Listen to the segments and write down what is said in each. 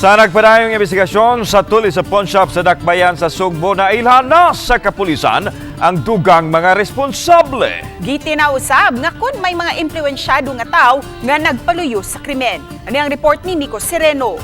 Sa nagpadayong investigasyon sa tulis sa pawn shop sa Dakbayan sa Sugbo na ilhan na sa kapulisan ang dugang mga responsable. Gitinausab nga kun may mga impluensyado nga tao nga nagpaluyo sa krimen. Ano ang report ni Nico Sereno?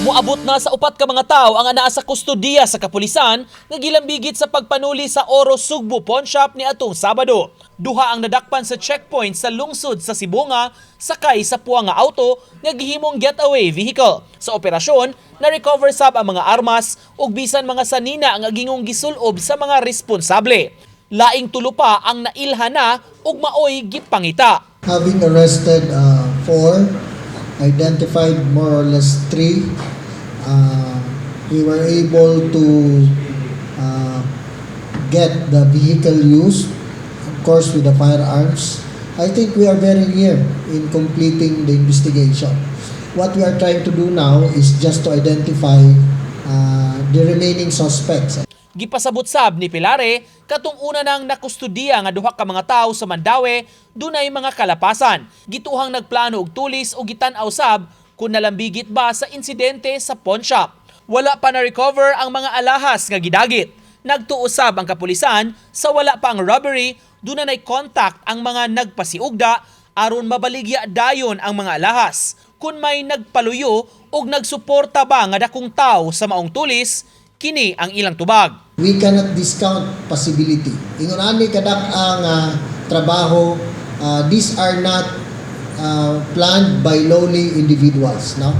Muabot na sa upat ka mga tao ang anaa sa kustodiya sa kapulisan nga gilambigit sa pagpanuli sa Oro Sugbo Pawn Shop ni atong Sabado. Duha ang nadakpan sa checkpoint sa lungsod sa Sibunga sakay sa puwa nga auto nga gihimong getaway vehicle. Sa operasyon, na-recover sab ang mga armas ug bisan mga sanina ang agingong gisulob sa mga responsable. Laing tulo pa ang nailhan na ug maoy gipangita. having arrested uh, four, identified more or less three, uh, we were able to uh, get the vehicle used, course with the firearms. I think we are very near in completing the investigation. What we are trying to do now is just to identify uh, the remaining suspects. Gipasabot sab ni Pilare katong una nang nakustudiya nga duha ka mga tawo sa Mandawi dunay mga kalapasan. Gituhang nagplano og tulis o gitan-aw sab kung nalambigit ba sa insidente sa pawn shop. Wala pa na recover ang mga alahas nga gidagit. Nagtuusab ang kapulisan sa wala pa ang robbery dunay contact ang mga nagpasiugda aron mabaligya dayon ang mga alahas. Kung may nagpaluyo og nagsuporta ba nga dakong tawo sa maong tulis, kini ang ilang tubag. we cannot discount possibility. Ingon ani kadak ang ah, trabaho, ah, these are not ah, planned by lowly individuals. No?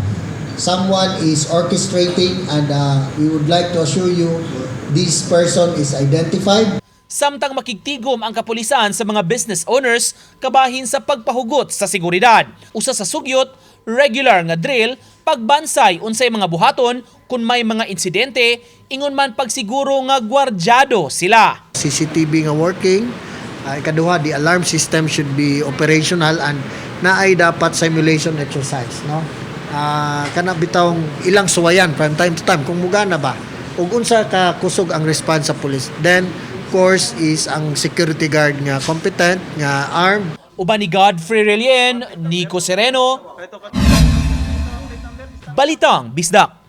Someone is orchestrating and ah, we would like to assure you this person is identified. Samtang makigtigom ang kapulisan sa mga business owners kabahin sa pagpahugot sa seguridad. Usa sa sugyot, regular nga drill, pagbansay unsay mga buhaton kung may mga insidente, ingon man pagsiguro nga gwardyado sila. CCTV nga working. Uh, ikaduha, the alarm system should be operational and naay dapat simulation exercise. No? Ah, kana bitawng ilang suwayan from time to time kung mugana ba ug unsa ka kusog ang response sa police then course is ang security guard nga competent nga armed Uban ni Godfrey Relien, Nico Sereno, Balitang Bisdak.